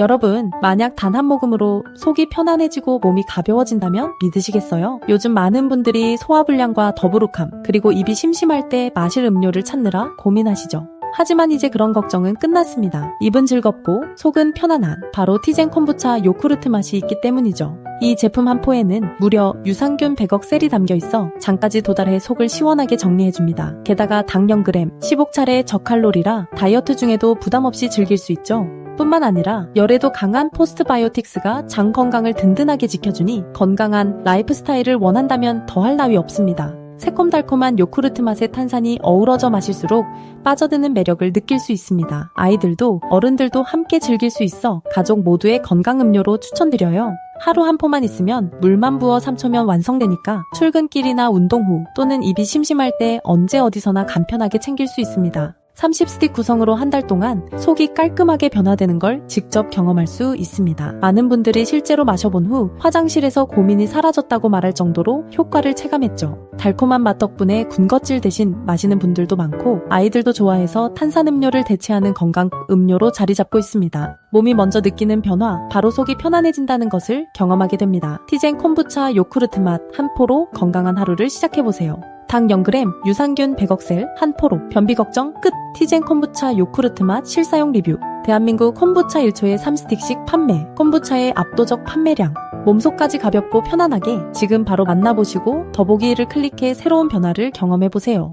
여러분, 만약 단 한 모금으로 속이 편안해지고 몸이 가벼워진다면 믿으시겠어요? 요즘 많은 분들이 소화불량과 더부룩함, 그리고 입이 심심할 때 마실 음료를 찾느라 고민하시죠. 하지만 이제 그런 걱정은 끝났습니다. 입은 즐겁고 속은 편안한 바로 티젠 콤부차 요구르트 맛이 있기 때문이죠. 이 제품 한 포에는 무려 유산균 100억 셀이 담겨 있어 장까지 도달해 속을 시원하게 정리해줍니다. 게다가 당 0g, 15차례 저칼로리라 다이어트 중에도 부담 없이 즐길 수 있죠. 뿐만 아니라 열에도 강한 포스트바이오틱스가 장 건강을 든든하게 지켜주니 건강한 라이프 스타일을 원한다면 더할 나위 없습니다. 새콤달콤한 요구르트 맛의 탄산이 어우러져 마실수록 빠져드는 매력을 느낄 수 있습니다. 아이들도 어른들도 함께 즐길 수 있어 가족 모두의 건강 음료로 추천드려요. 하루 한 포만 있으면 물만 부어 3초면 완성되니까 출근길이나 운동 후 또는 입이 심심할 때 언제 어디서나 간편하게 챙길 수 있습니다. 30스틱 구성으로 한 달 동안 속이 깔끔하게 변화되는 걸 직접 경험할 수 있습니다. 많은 분들이 실제로 마셔본 후 화장실에서 고민이 사라졌다고 말할 정도로 효과를 체감했죠. 달콤한 맛 덕분에 군것질 대신 마시는 분들도 많고 아이들도 좋아해서 탄산음료를 대체하는 건강 음료로 자리 잡고 있습니다. 몸이 먼저 느끼는 변화, 바로 속이 편안해진다는 것을 경험하게 됩니다. 티젠 콤부차 요구르트 맛 한 포로 건강한 하루를 시작해보세요. 당 0g, 유산균 100억 셀, 한 포로, 변비 걱정 끝! 티젠 콤부차 요구르트 맛 실사용 리뷰. 대한민국 콤부차 1초에 3스틱씩 판매. 콤부차의 압도적 판매량. 몸속까지 가볍고 편안하게 지금 바로 만나보시고 더보기를 클릭해 새로운 변화를 경험해보세요.